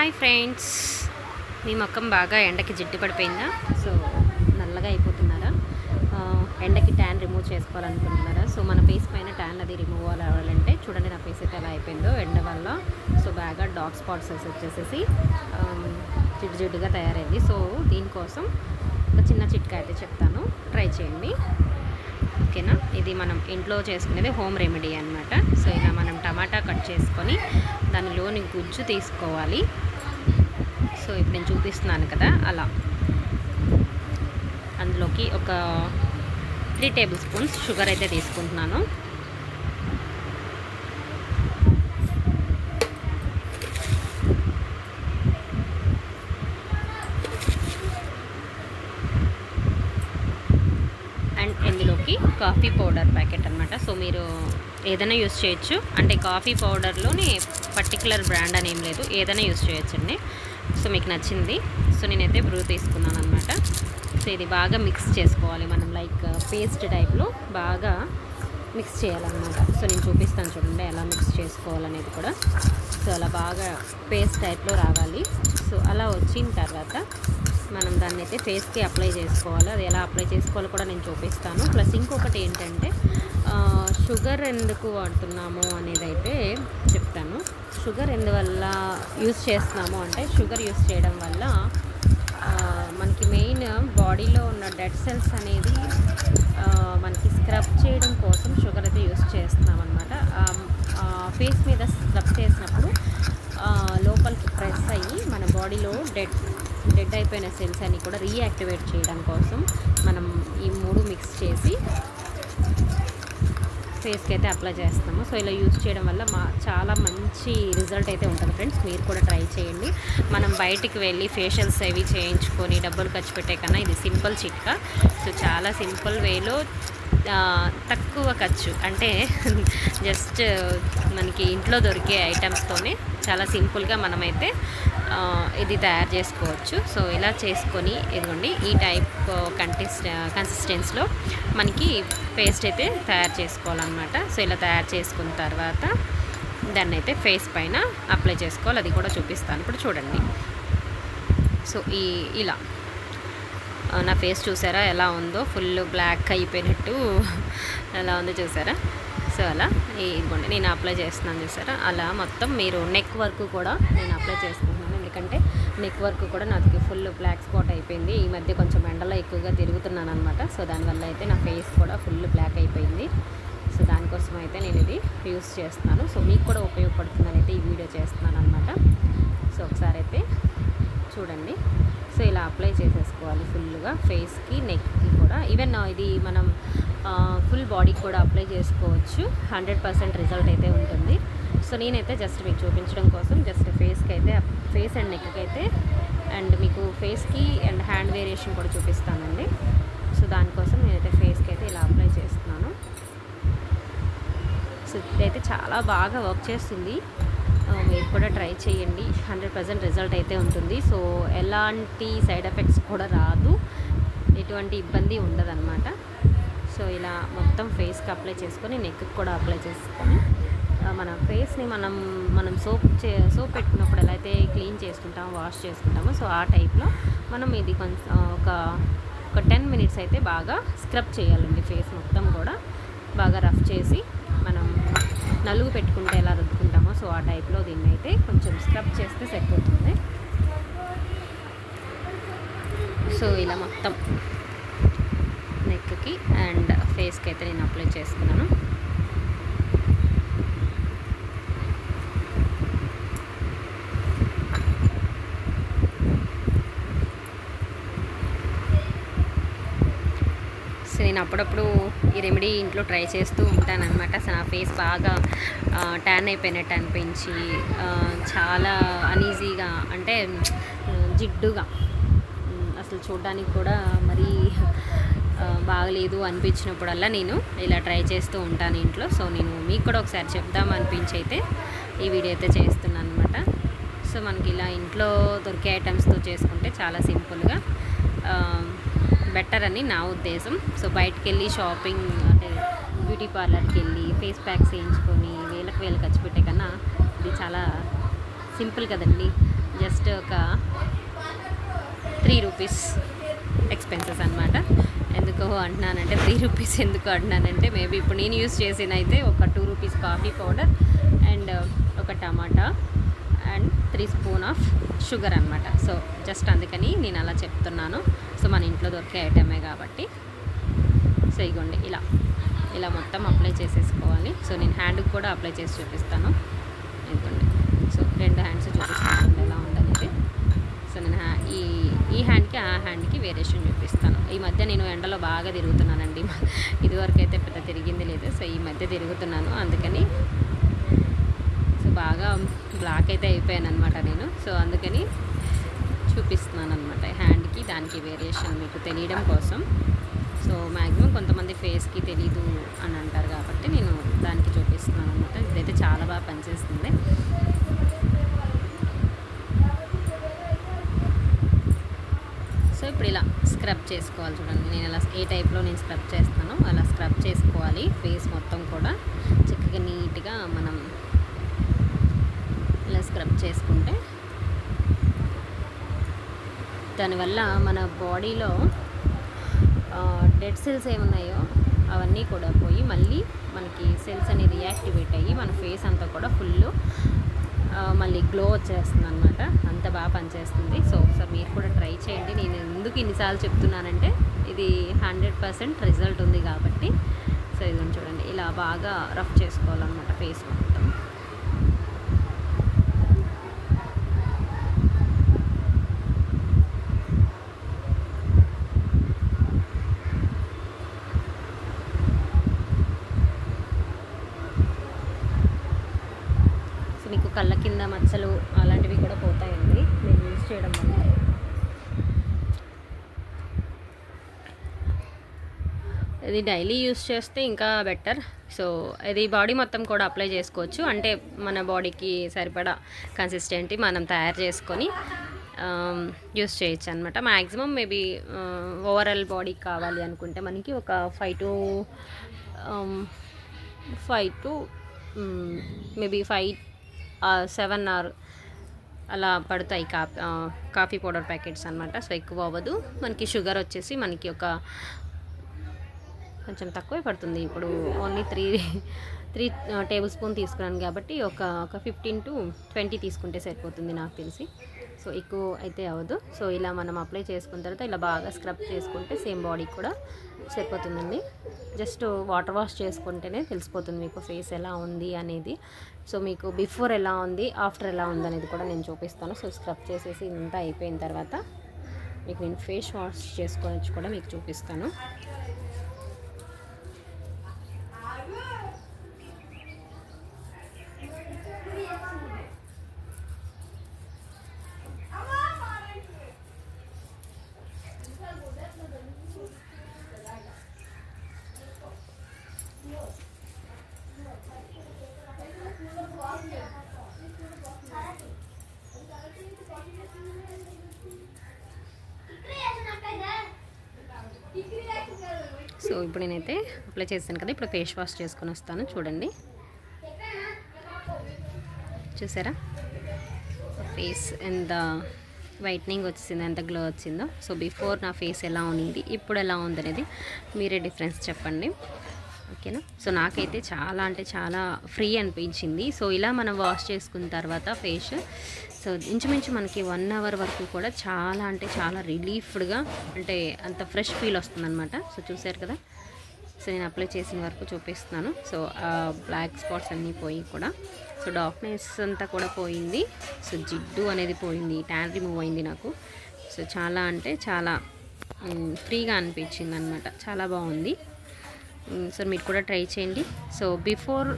Hi friends. మీ మొక్కం బాగా ఎండకి జిడ్డు పడిపోయిందా సో నల్లగా అయిపోతున్నారా? ఎండకి ట్యాన్ రిమూవ్ చేసుకోవాలనుకుంటున్నారా? సో మన ఫేస్ పైన ట్యాన్ అది రిమూవ్ అవ్వాలంటే చూడండి నా ఫేస్ అయితే ఎలా అయిపోయిందో ఎండ వల్ల. సో బాగా డార్క్ స్పాట్స్ వచ్చేసేసి జిడ్డు జిడ్డుగా తయారైంది. సో దీనికోసం ఒక చిన్న చిట్కా అయితే చెప్తాను. ట్రై చేయండి. ఓకేనా? ఇది మనం ఇంట్లో చేసుకునేది హోమ్ రెమెడీ అనమాట సో ఇలా మనం టమాటా కట్ చేసుకొని దానిలోని గుజ్జు తీసుకోవాలి. సో ఇప్పుడు నేను చూపిస్తున్నాను కదా అలా. అందులోకి ఒక త్రీ టేబుల్ స్పూన్స్ షుగర్ అయితే తీసుకుంటున్నాను. అండ్ ఇందులోకి కాఫీ పౌడర్ ప్యాకెట్ అనమాట సో మీరు ఏదైనా యూస్ చేయొచ్చు. అంటే కాఫీ పౌడర్లోని పర్టికులర్ బ్రాండ్ అని ఏం లేదు. ఏదైనా యూస్ చేయొచ్చండి. సో మీకు నచ్చింది. సో నేనైతే బ్రూ తీసుకున్నాను అనమాట సో ఇది బాగా మిక్స్ చేసుకోవాలి మనం లైక్ పేస్ట్ టైప్లో బాగా మిక్స్ చేయాలన్నమాట. సో నేను చూపిస్తాను చూడండి ఎలా మిక్స్ చేసుకోవాలనేది కూడా. సో అలా బాగా పేస్ట్ టైప్లో రావాలి. సో అలా వచ్చిన తర్వాత మనం దాన్ని అయితే ఫేస్కి అప్లై చేసుకోవాలి. అది ఎలా అప్లై చేసుకోవాలో కూడా నేను చూపిస్తాను. ప్లస్ ఇంకొకటి ఏంటంటే uh, షుగర్ ఎందుకు వాడుతున్నాము అనేది అయితే చెప్తాను. షుగర్ ఎందువల్ల యూస్ చేస్తున్నాము అంటే షుగర్ యూస్ చేయడం వల్ల మనకి మెయిన్ బాడీలో ఉన్న డెడ్ సెల్స్ అనేది మనకి స్క్రబ్ చేయడం కోసం షుగర్ అయితే యూస్ చేస్తున్నాం అనమాట ఫేస్ మీద స్క్రబ్ చేసినప్పుడు లోపలికి ప్రెస్ అయ్యి మన బాడీలో డెడ్ డెడ్ అయిపోయిన సెల్స్ అన్ని కూడా రీయాక్టివేట్ చేయడం కోసం మనం ఈ మూడు మిక్స్ చేసి ఫేస్కి అయితే అప్లై చేస్తాము సో ఇలా యూజ్ చేయడం వల్ల మా చాలా మంచి రిజల్ట్ అయితే ఉంటుంది ఫ్రెండ్స్. మీరు కూడా ట్రై చేయండి. మనం బయటికి వెళ్ళి ఫేషియల్స్ అవి చేయించుకొని డబ్బులు ఖర్చు పెట్టే కన్నా ఇది సింపుల్ చిట్కా. సో చాలా సింపుల్ వేలో తక్కువ ఖర్చు. అంటే జస్ట్ మనకి ఇంట్లో దొరికే ఐటమ్స్తోనే చాలా సింపుల్గా మనమైతే ఇది తయారు చేసుకోవచ్చు. సో ఇలా చేసుకొని ఇదిగోండి ఈ టైప్ కంటిస్ కన్సిస్టెన్స్లో మనకి పేస్ట్ అయితే తయారు చేసుకోవాలన్నమాట. సో ఇలా తయారు చేసుకున్న తర్వాత దాన్ని అయితే ఫేస్ పైన అప్లై చేసుకోవాలి. అది కూడా చూపిస్తాను. ఇప్పుడు చూడండి. సో ఈ ఇలా. నా ఫేస్ చూసారా? ఎలా ఉందో ఫుల్ బ్లాక్ అయిపోయినట్టు ఎలా ఉందో చూసారా? సో అలా ఇదిగోండి నేను అప్లై చేస్తున్నాను చూసారా? అలా మొత్తం మీరు నెక్ వర్క్ కూడా నేను అప్లై చేసుకుంటున్నాను ఎందుకంటే నెక్ వర్క్ కూడా నాకు ఫుల్ బ్లాక్ స్పాట్ అయిపోయింది. ఈ మధ్య కొంచెం ఎండలో ఎక్కువగా తిరుగుతున్నాను అనమాట సో దానివల్ల అయితే నా ఫేస్ కూడా ఫుల్ బ్లాక్ అయిపోయింది. సో దానికోసం అయితే నేను ఇది యూస్ చేస్తున్నాను. సో మీకు కూడా ఉపయోగపడుతుందని అయితే ఈ వీడియో చేస్తున్నాను అనమాట సో ఒకసారి అయితే చూడండి. సో ఇలా అప్లై చేసేసుకోవాలి ఫుల్గా. ఫేస్కి నెక్కి కూడా. ఈవెన్ uh, ఇది మనం uh, ఫుల్ బాడీకి కూడా అప్లై చేసుకోవచ్చు. హండ్రెడ్ పర్సెంట్ రిజల్ట్ అయితే ఉంటుంది. సో నేనైతే జస్ట్ మీకు చూపించడం కోసం జస్ట్ ఫేస్కి అయితే ఫేస్ అండ్ నెక్కి అయితే అండ్ మీకు ఫేస్కి అండ్ హ్యాండ్ వేరియేషన్ కూడా చూపిస్తానండి. సో దానికోసం నేనైతే ఫేస్కి అయితే ఇలా అప్లై చేస్తున్నాను. సో ఇదైతే చాలా బాగా వర్క్ చేస్తుంది. మీరు కూడా ట్రై చేయండి. హండ్రెడ్ పర్సెంట్ రిజల్ట్ అయితే ఉంటుంది. సో ఎలాంటి సైడ్ ఎఫెక్ట్స్ కూడా రాదు. ఎటువంటి ఇబ్బంది ఉండదన్నమాట. సో ఇలా మొత్తం ఫేస్కి అప్లై చేసుకొని నెక్కి కూడా అప్లై చేసుకొని మన ఫేస్ని మనం మనం సోప్ చే సోప్ పెట్టుకున్నప్పుడు ఎలా అయితే క్లీన్ చేసుకుంటామో వాష్ చేసుకుంటామో సో ఆ టైప్లో మనం ఇది కొంచెం ఒక ఒక టెన్ మినిట్స్ అయితే బాగా స్క్రబ్ చేయాలండి ఫేస్ మొత్తం కూడా. బాగా రఫ్ చేసి మనం నలుగు పెట్టుకుంటే ఎలా రుద్దుకుంటామో సో ఆ టైప్లో దీన్ని అయితే కొంచెం స్క్రబ్ చేస్తే సరిపోతుంది. సో ఇలా మొత్తం నెక్కి అండ్ ఫేస్కి అయితే నేను అప్లై చేసుకున్నాను సో నేను అప్పుడప్పుడు ఈ రెమెడీ ఇంట్లో ట్రై చేస్తూ ఉంటాననమాట అసలు నా ఫేస్ బాగా ట్యాన్ అయిపోయినట్టు అనిపించి చాలా అనీజీగా అంటే జిడ్డుగా అసలు చూడడానికి కూడా మరీ బాగలేదు అనిపించినప్పుడల్లా నేను ఇలా ట్రై చేస్తూ ఉంటాను ఇంట్లో. సో నేను మీకు కూడా ఒకసారి చెప్దాం అనిపించి అయితే ఈ వీడియో అయితే చేస్తున్నాను అనమాట సో మనకి ఇలా ఇంట్లో దొరికే ఐటమ్స్తో చేసుకుంటే చాలా సింపుల్గా బెటర్ అని నా ఉద్దేశం. సో బయటకు వెళ్ళి షాపింగ్ అంటే బ్యూటీ పార్లర్కి వెళ్ళి ఫేస్ ప్యాక్స్ వేయించుకొని వేలకు వేలు ఖర్చు పెట్టే కన్నా ఇది చాలా సింపుల్ కదండి. జస్ట్ ఒక త్రీ రూపీస్ ఎక్స్పెన్సెస్ అనమాట ఎందుకో అంటున్నానంటే త్రీ రూపీస్ ఎందుకు అంటున్నానంటే మేబీ ఇప్పుడు నేను యూస్ చేసిన అయితే ఒక two rupees coffee powder and ఒక tomato and three spoon of sugar అనమాట సో జస్ట్ అందుకని నేను అలా చెప్తున్నాను. సో మన ఇంట్లో దొరికే ఐటమే కాబట్టి. సో ఇగోండి ఇలా. ఇలా మొత్తం అప్లై చేసేసుకోవాలి. సో నేను హ్యాండ్కి కూడా అప్లై చేసి చూపిస్తాను. ఇదిగోండి. సో రెండు హ్యాండ్స్ చూపిస్తాను. ఎలా ఉందనేది. సో నేను హ్యా- ఈ ఈ హ్యాండ్కి ఆ హ్యాండ్కి వేరియేషన్ చూపిస్తాను. ఈ మధ్య నేను ఎండలో బాగా తిరుగుతున్నానండి. ఇదివరకు అయితే పెద్ద తిరిగింది లేదు. సో ఈ మధ్య తిరుగుతున్నాను. అందుకని సో బాగా బ్లాక్ అయితే అయిపోయాను అనమాట నేను. సో అందుకని చూపిస్తున్నాను అనమాట హ్యాండ్కి దానికి వేరియేషన్ మీకు తెలియడం కోసం. సో మ్యాక్సిమం కొంతమంది ఫేస్కి తెలీదు అని అంటారు కాబట్టి నేను దానికి చూపిస్తున్నాను అనమాట ఇదైతే చాలా బాగా పనిచేస్తుంది. సో ఇప్పుడు ఇలా స్క్రబ్ చేసుకోవాలి చూడండి. నేను ఇలా ఏ టైప్లో నేను స్క్రబ్ చేస్తానో అలా స్క్రబ్ చేసుకోవాలి ఫేస్ మొత్తం కూడా. చక్కగా నీట్గా మనం ఇలా స్క్రబ్ చేసుకుంటే దానివల్ల మన బాడీలో డెడ్ సెల్స్ ఏమున్నాయో అవన్నీ కూడా పోయి మళ్ళీ మనకి సెల్స్ అని రియాక్టివేట్ అయ్యి మన ఫేస్ అంతా కూడా ఫుల్ మళ్ళీ గ్లో వచ్చేస్తుంది అనమాట అంత బాగా పనిచేస్తుంది. సో ఒకసారి మీరు కూడా ట్రై చేయండి. నేను ఎందుకు ఇన్నిసార్లు చెప్తున్నానంటే ఇది హండ్రెడ్ పర్సెంట్ రిజల్ట్ ఉంది కాబట్టి. సో ఇది చూడండి. ఇలా బాగా రఫ్ చేసుకోవాలన్నమాట ఫేస్ మొత్తం సో మీకు కళ్ళ కింద మచ్చలు అలాంటివి కూడా పోతాయండి. మేము యూజ్ చేయడం వల్ల. ఇది డైలీ యూస్ చేస్తే ఇంకా బెటర్. సో ఇది బాడీ మొత్తం కూడా అప్లై చేసుకోవచ్చు. అంటే మన బాడీకి సరిపడా కన్సిస్టెంటీ మనం తయారు చేసుకొని యూస్ చేయొచ్చు అనమాట మ్యాక్సిమం మేబీ ఓవరాల్ బాడీకి కావాలి అనుకుంటే మనకి ఒక five two five two maybe five seven or అలా పడతాయి కాఫీ కాఫీ పౌడర్ ప్యాకెట్స్ అనమాట సో ఎక్కువ అవ్వదు. మనకి షుగర్ వచ్చేసి మనకి ఒక కొంచెం తక్కువే పడుతుంది. ఇప్పుడు only three three tablespoon తీసుకున్నాను కాబట్టి ఒక ఒక ఫిఫ్టీన్ టు ట్వంటీ తీసుకుంటే సరిపోతుంది నాకు తెలిసి. సో ఎక్కువ అయితే అవ్వదు. సో ఇలా మనం అప్లై చేసుకున్న తర్వాత ఇలా బాగా స్క్రబ్ చేసుకుంటే సేమ్ బాడీకి కూడా సరిపోతుందండి. జస్ట్ వాటర్ వాష్ చేసుకుంటేనే తెలిసిపోతుంది మీకు ఫేస్ ఎలా ఉంది అనేది. సో మీకు బిఫోర్ ఎలా ఉంది ఆఫ్టర్ ఎలా ఉంది అనేది కూడా నేను చూపిస్తాను. సో స్క్రబ్ చేసేసి ఇంత అయిపోయిన తర్వాత మీకు నేను ఫేస్ వాష్ చేసుకోవచ్చు కూడా మీకు చూపిస్తాను. సో ఇప్పుడు నేనైతే అప్లై చేశాను కదా ఇప్పుడు ఫేస్ వాష్ చేసుకొని వస్తాను చూడండి. చూసారా? ఫేస్ ఎంత వైట్నింగ్ వచ్చింది ఎంత గ్లో వచ్చిందో. సో బిఫోర్ నా ఫేస్ ఎలా ఉంది ఇప్పుడు ఎలా ఉంది అనేది మీరే డిఫరెన్స్ చెప్పండి. ఓకేనా? సో నాకైతే చాలా అంటే చాలా ఫ్రీ అనిపించింది. సో ఇలా మనం వాష్ చేసుకున్న తర్వాత ఫేస్ సో ఇంచుమించు మనకి వన్ అవర్ వరకు కూడా చాలా అంటే చాలా రిలీఫ్డ్గా అంటే అంత ఫ్రెష్ ఫీల్ వస్తుందన్నమాట. సో చూసారు కదా? సో నేను అప్లై చేసిన వరకు చూపిస్తున్నాను. సో ఆ బ్లాక్ స్పాట్స్ అన్నీ పోయి కూడా సో డార్క్నెస్ అంతా కూడా పోయింది. సో జిడ్డు అనేది పోయింది ట్యాన్ రిమూవ్ అయింది నాకు. సో చాలా అంటే చాలా ఫ్రీగా అనిపించింది అనమాట చాలా బాగుంది. Mm, సో మీరు కూడా ట్రై చేయండి. సో బిఫోర్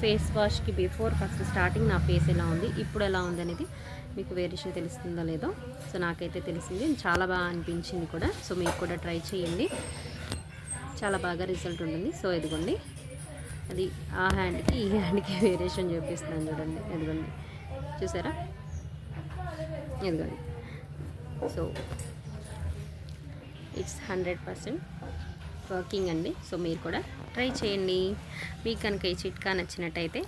ఫేస్ వాష్కి బిఫోర్ ఫస్ట్ స్టార్టింగ్ నా ఫేస్ ఎలా ఉంది ఇప్పుడు ఎలా ఉంది అనేది మీకు వేరియేషన్ తెలుస్తుందో లేదో. సో నాకైతే తెలిసింది. చాలా బాగా అనిపించింది కూడా. సో మీరు కూడా ట్రై చేయండి. చాలా బాగా రిజల్ట్ ఉంటుంది. సో ఇదిగోండి. అది ఆ హ్యాండ్కి ఈ హ్యాండ్కి వేరియేషన్ చూపిస్తున్నాను చూడండి. ఇదిగోండి. చూసారా? ఇదిగోండి. So it's hundred percent working అండి. సో మీరు కూడా ట్రై చేయండి. మీకు కనుక ఈ చిట్కా నచ్చినట్టయితే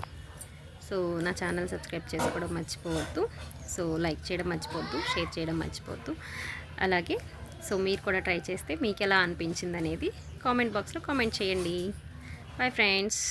సో నా ఛానల్ సబ్స్క్రైబ్ చేసుకోవడం మర్చిపోవద్దు. సో లైక్ చేయడం మర్చిపోవద్దు షేర్ చేయడం మర్చిపోవద్దు. అలాగే సో మీరు కూడా ట్రై చేస్తే మీకు ఎలా అనిపించింది అనేది కామెంట్ బాక్స్లో కామెంట్ చేయండి. Bye friends.